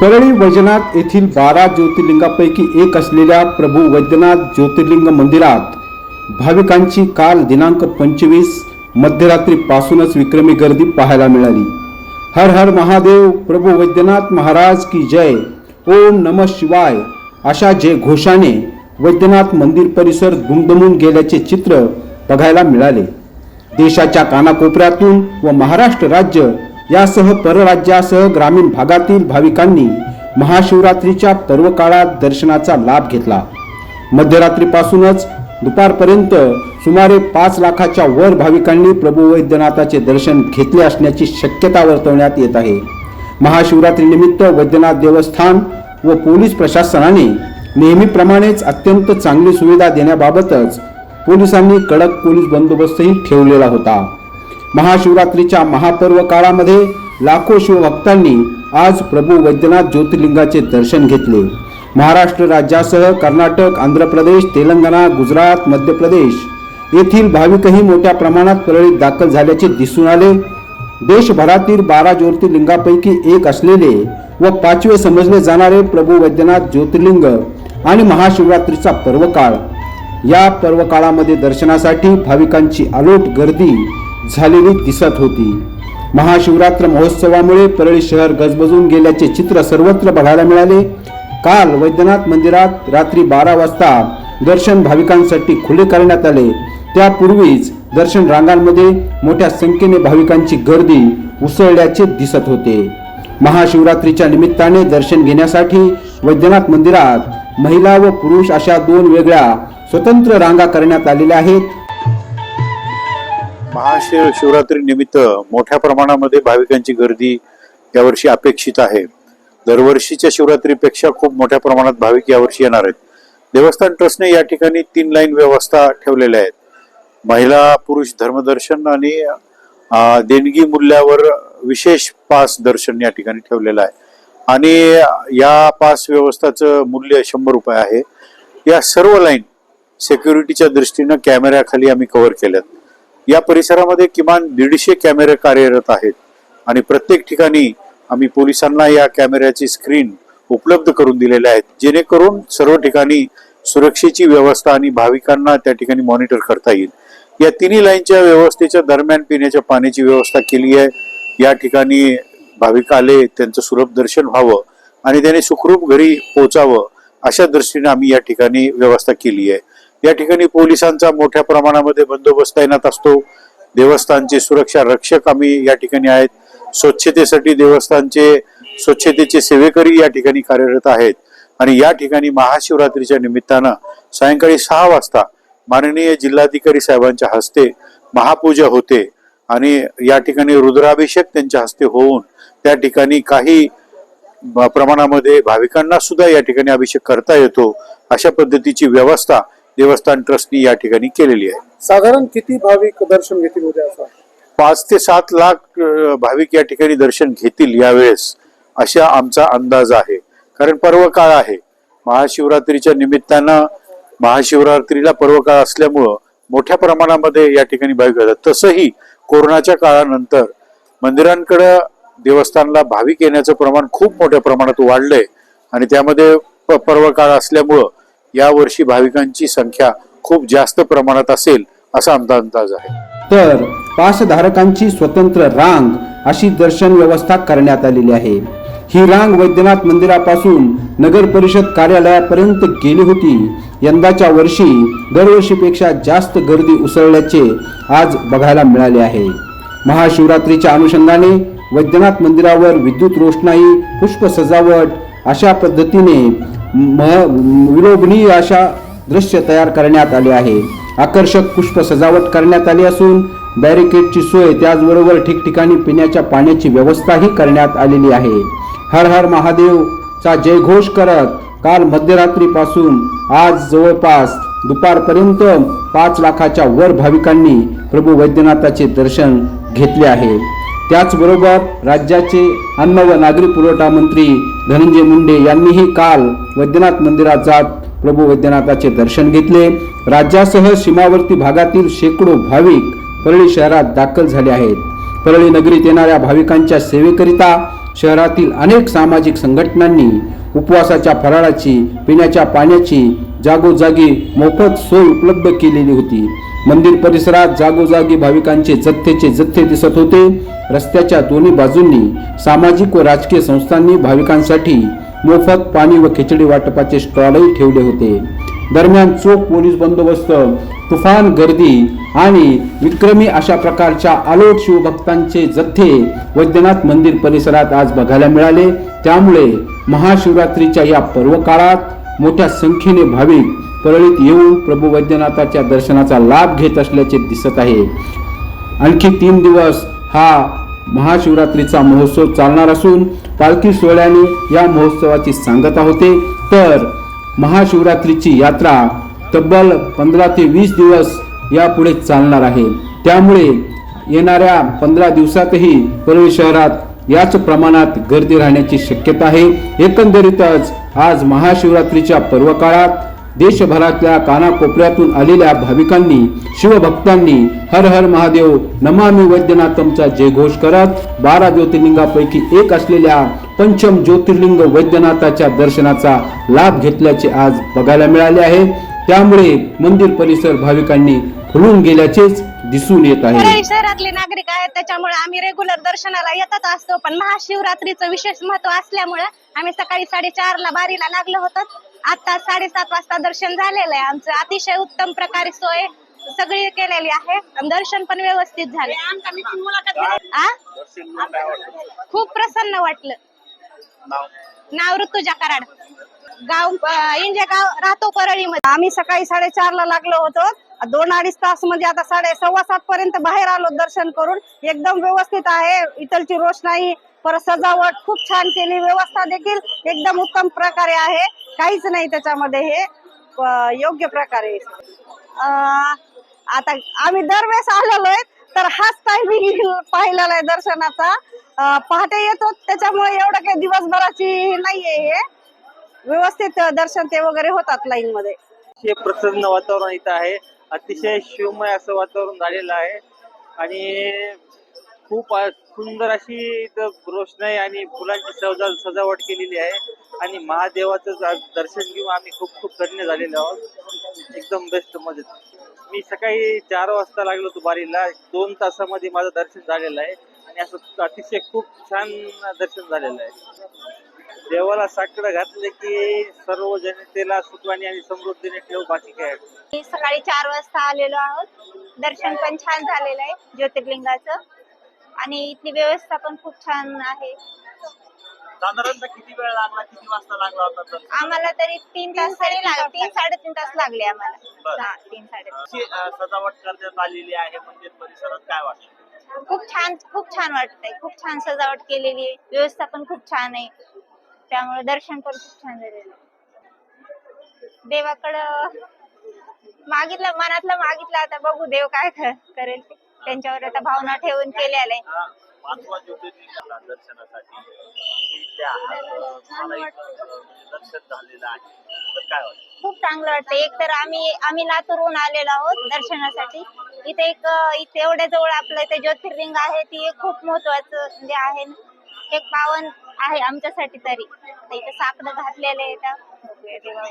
परळी वैजनाथ येथील बारा ज्योतिर्लिंगापैकी एक असलेल्या प्रभू वैद्यनाथ ज्योतिर्लिंग मंदिरात भाविकांची काल दिनांक पंचवीस मध्यरात्रीपासूनच विक्रमी गर्दी पाहायला मिळाली. हर हर महादेव प्रभू वैद्यनाथ महाराज की जय ओम नम शिवाय अशा जय घोषाने वैद्यनाथ मंदिर परिसर दुमदमून गेल्याचे चित्र बघायला मिळाले. देशाच्या कानाकोपऱ्यातून व महाराष्ट्र राज्य यासह परराज्यासह ग्रामीण भागातील भाविकांनी महाशिवरात्रीच्या पर्व काळात दर्शनाचा लाभ घेतला. मध्यरात्रीपासूनच दुपारपर्यंत सुमारे पाच लाखाच्या वर भाविकांनी प्रभू वैद्यनाथाचे दर्शन घेतले असण्याची शक्यता वर्तवण्यात येत आहे. महाशिवरात्रीनिमित्त वैद्यनाथ देवस्थान व पोलीस प्रशासनाने नेहमीप्रमाणेच अत्यंत चांगली सुविधा देण्याबाबतच पोलिसांनी कडक पोलीस बंदोबस्तही ठेवलेला होता. महाशिवरात्रीच्या महापर्व काळामध्ये लाखो शिवभक्तांनी आज प्रभू वैद्यनाथ ज्योतिर्लिंगाचे दर्शन घेतले. महाराष्ट्र राज्यासह कर्नाटक आंध्र प्रदेश तेलंगणा गुजरात मध्य प्रदेश येथील भाविकही मोठ्या प्रमाणात परळीत दाखल झाल्याचे दिसून आले. देशभरातील बारा ज्योतिर्लिंगापैकी एक असलेले व पाचवे समजले जाणारे प्रभू वैद्यनाथ ज्योतिर्लिंग आणि महाशिवरात्रीचा पर्वकाळ. या पर्वकाळामध्ये दर्शनासाठी भाविकांची अलोट गर्दी झालेली दिसत होती. महाशिवरात्र महोत्सवामुळे परळी शहर गजबजून गेल्याचे चित्र सर्वत्र बघायला मिळाले. काल वैद्यनाथ मंदिरात रात्री बारा वाजता दर्शन भाविकांसाठी खुले करण्यात आले. त्यापूर्वीच दर्शन रांगांमध्ये मोठ्या संख्येने भाविकांची गर्दी उसळल्याचे दिसत होते. महाशिवरात्रीच्या निमित्ताने दर्शन घेण्यासाठी वैद्यनाथ मंदिरात महिला व पुरुष अशा दोन वेगळ्या स्वतंत्र रांगा करण्यात आलेल्या आहेत. महाशिव शिवरात्री निमित्त मोठ्या प्रमाणामध्ये भाविकांची गर्दी यावर्षी अपेक्षित आहे. दरवर्षीच्या शिवरात्रीपेक्षा खूप मोठ्या प्रमाणात भाविक यावर्षी येणार आहेत. देवस्थान ट्रस्टने या ठिकाणी तीन लाईन व्यवस्था ठेवलेल्या आहेत. महिला पुरुष धर्मदर्शन आणि देणगी मूल्यावर विशेष पास दर्शन या ठिकाणी ठेवलेलं आहे. आणि या पास व्यवस्थाचं मूल्य शंभर रुपये आहे. या सर्व लाईन सेक्युरिटीच्या दृष्टीनं कॅमेऱ्याखाली आम्ही कव्हर केल्यात. या परिसरामध्ये किमान दीडशे कॅमेरे कार्यरत आहेत आणि प्रत्येक ठिकाणी आम्ही पोलिसांना या कॅमेऱ्याची स्क्रीन उपलब्ध करून दिलेल्या आहेत जेणेकरून सर्व ठिकाणी सुरक्षेची व्यवस्था आणि भाविकांना त्या ठिकाणी मॉनिटर करता येईल. या तिन्ही लाईनच्या व्यवस्थेच्या दरम्यान पिण्याच्या पाण्याची व्यवस्था केली आहे. या ठिकाणी भाविक आले त्यांचं सुलभ दर्शन व्हावं आणि त्याने सुखरूप घरी पोचावं अशा दृष्टीने आम्ही या ठिकाणी व्यवस्था केली आहे. या ठिकाणी पोलिसांचा मोठ्या प्रमाणामध्ये बंदोबस्त तैनात असतो. देवस्थानचे सुरक्षा रक्षक आम्ही या ठिकाणी आहेत. स्वच्छतेसाठी देवस्थानचे स्वच्छतेचे सेवेकरी या ठिकाणी कार्यरत आहेत. आणि या ठिकाणी महाशिवरात्रीच्या निमित्तानं सायंकाळी सहा वाजता माननीय जिल्हाधिकारी साहेबांच्या हस्ते महापूजा होते आणि या ठिकाणी रुद्राभिषेक त्यांच्या हस्ते होऊन त्या ठिकाणी काही प्रमाणामध्ये भाविकांना सुद्धा या ठिकाणी अभिषेक करता येतो. अशा पद्धतीची व्यवस्था देवस्थान ट्रस्टनी या ठिकाणी केलेली आहे. साधारण किती भाविक दर्शन घेतील उद्या असं? पाच ते सात लाख भाविक या ठिकाणी दर्शन घेतील यावेळेस अशा आमचा अंदाज आहे. कारण पर्व काळ आहे. महाशिवरात्रीच्या निमित्तानं महाशिवरात्रीला पर्व काळ असल्यामुळं मोठ्या प्रमाणामध्ये या ठिकाणी भाविक येतात. तसंही कोरोनाच्या काळानंतर मंदिरांकडे देवस्थानला भाविक येण्याचं प्रमाण खूप मोठ्या प्रमाणात वाढलंय. आणि त्यामध्ये पर्व काळ असल्यामुळं यावर्षी भाविकांची संख्या खूप जास्त प्रमाणात असेल असा आमचा अंदाज आहे. तर पासधारकांची स्वतंत्र रांग अशी दर्शन व्यवस्था करण्यात आलेली आहे. ही रांग वैद्यनाथ मंदिरापासून नगर परिषद कार्यालयापर्यंत गेली होती. यंदाच्या वर्षी दरवर्षीपेक्षा जास्त गर्दी उसळल्याचे आज बघायला मिळाले आहे. महाशिवरात्रीच्या अनुषंगाने वैद्यनाथ मंदिरावर विद्युत रोषणाई पुष्प सजावट अशा पद्धतीने म- विलोभनीय अशा दृश्य तयार करण्यात आले आहे. आकर्षक पुष्प सजावट करण्यात आली असून बॅरिकेडची सोय त्याचबरोबर ठिकठिकाणी पिण्याच्या पाण्याची व्यवस्थाही करण्यात आलेली आहे. हर हर महादेवचा जयघोष करत काल मध्यरात्रीपासून आज जवळपास दुपारपर्यंत पाच लाखाच्या वर भाविकांनी प्रभू वैद्यनाथाचे दर्शन घेतले आहे. त्याचबरोबर राज्याचे अन्न व नागरी पुरवठा मंत्री धनंजय मुंडे यांनीही काल वैद्यनाथ मंदिरात जात प्रभू वैद्यनाथाचे दर्शन घेतले. राज्यासह सीमावर्ती भागातील शेकडो भाविक परळी शहरात दाखल झाले आहेत. परळी नगरीत येणाऱ्या भाविकांच्या सेवेकरिता शहरातील अनेक सामाजिक संघटनांनी उपवासाच्या फराळाची पिण्याच्या पाण्याची जागोजागी मोफत सोय उपलब्ध केलेली होती. मंदिर परिसरात जागोजागी भाविकांचे जथ्थेचे जथ्थे दिसत होते. रस्त्याच्या दोन्ही बाजूंनी सामाजिक व राजकीय संस्थांनी भाविकांसाठी मोफत पाणी व खिचडी वाटपाचे स्टॉलही ठेवले होते. दरम्यान चोख पोलीस बंदोबस्त तुफान गर्दी आणि विक्रमी अशा प्रकारच्या आलोट शिवभक्तांचे जथ्थे वैद्यनाथ मंदिर परिसरात आज बघायला मिळाले. त्यामुळे महाशिवरात्रीच्या या पर्व काळात मोठ्या संख्येने भाविक परळीत येऊन प्रभू वैद्यनाथाच्या दर्शनाचा लाभ घेत असल्याचे दिसत आहे. आणखी तीन दिवस हा महाशिवरात्रीचा महोत्सव चालणार असून पालखी सोहळ्याने या महोत्सवाची सांगता होते. तर महाशिवरात्रीची यात्रा तब्बल पंधरा ते वीस दिवस यापुढे चालणार आहे. त्यामुळे येणाऱ्या पंधरा दिवसातही परळी शहरात याच प्रमाणात गर्दी राहण्याची शक्यता आहे. एकंदरीतच आज महाशिवरात्रीच्या पर्वकाळात देशभरातल्या कानाकोपऱ्यातून आलेल्या भाविकांनी शिवभक्तांनी हर हर महादेव नमामि वैद्यनाथमचा जयघोष करत बारा ज्योतिर्लिंगापैकी एक असलेल्या पंचम ज्योतिर्लिंग वैद्यनाथाच्या दर्शनाचा लाभ घेतल्याचे आज बघायला मिळाले आहे. त्यामुळे मंदिर परिसर भाविकांनी फुलून गेल्याचेच दिसून येत आहे. शहरातले नागरिक आहेत त्याच्यामुळे आम्ही रेग्युलर दर्शनाला येतच असतो. पण महाशिवरात्रीचं विशेष महत्त्व असल्यामुळे आम्ही सकाळी साडेचार ला बारीला लागलो होतो. आता साडेसात वाजता दर्शन झालेलं आहे. आमचं अतिशय उत्तम प्रकारे सोय सगळी केलेली आहे. आणि दर्शन पण व्यवस्थित झाले. आ? खूप प्रसन्न वाटलं. नाव? ऋतुजा कराड. गाव इंजे गाव राहतो परळीमध्ये. आम्ही सकाळी साडेचार ला लागलो होतो. दोन अडीच तास म्हणजे आता साडे सव्वा सात पर्यंत बाहेर आलो दर्शन करून. एकदम व्यवस्थित आहे. इथलची रोषणाई परत सजावट खूप छान केली. व्यवस्था देखील एकदम उत्तम प्रकारे आहे. काहीच नाही त्याच्यामध्ये हे योग्य प्रकारे. आता आम्ही दरवेळेस आलेलो आहे तर हाच टायमिंग पाहिलेला आहे दर्शनाचा. पहाटे येतो त्याच्यामुळे एवढं काही दिवसभराची नाहीये हे. व्यवस्थित दर्शन ते वगैरे होतात लाईन मध्ये. अतिशय प्रसन्न वातावरण इथं आहे. अतिशय शिवमय असं वातावरण झालेलं आहे. आणि खूप सुंदर अशी इथं रोषणाई आणि फुलांची सजा सजावट केलेली आहे. आणि महादेवाचं दर्शन घेऊन आम्ही खूप खूप धन्य झालेलो आहोत. एकदम बेस्ट मजेत. मी सकाळी चार वाजता लागलो होतो बारीला दोन तासामध्ये माझं दर्शन झालेलं आहे. आणि असं अतिशय खूप छान दर्शन झालेलं आहे. देवाला साकडं घातलं की सर्व जनतेला सुखवाणी आणि समृद्धीने ठेव बाकी काय. मी सकाळी चार वाजता आलेलो आहोत. दर्शन पण छान झालेलं आहे. ज्योतिर्लिंगाचं. आणि इथली व्यवस्था पण खूप छान आहे. साधारणतः किती वेळ लागला किती वाजता लागला होता तर? आम्हाला तरी तीन तास तरी लागले तीन साडेतीन तास लागले आम्हाला. बरं. हा, तीन साडेतीन. अशी, अं, सजावट करण्यात आलेली आहे मंदिर परिसरात काय वाटतं? खूप छान खूप छान वाटतंय. खूप छान सजावट केलेली आहे. व्यवस्था पण खूप छान आहे. त्यामुळे दर्शन पण खूप छान झालेलं आहे. देवाकडं मागितलं मनातलं मागितलं आता बघू देव काय क- करेल ते. त्यांच्यावर आता भावना ठेवून केलेलं आहे. खूप चांगलं वाटतं. एक तर आम्ही आम्ही लातूरहून आलेलो आहोत दर्शनासाठी. इथे एक इथे एवढ्या जवळ आपलं इथे ज्योतिर्लिंग आहे ती एक खूप महत्वाचं म्हणजे आहे एक पावन आहे आमच्यासाठी तरी. इथे साकडं घातलेलं आहे देवा.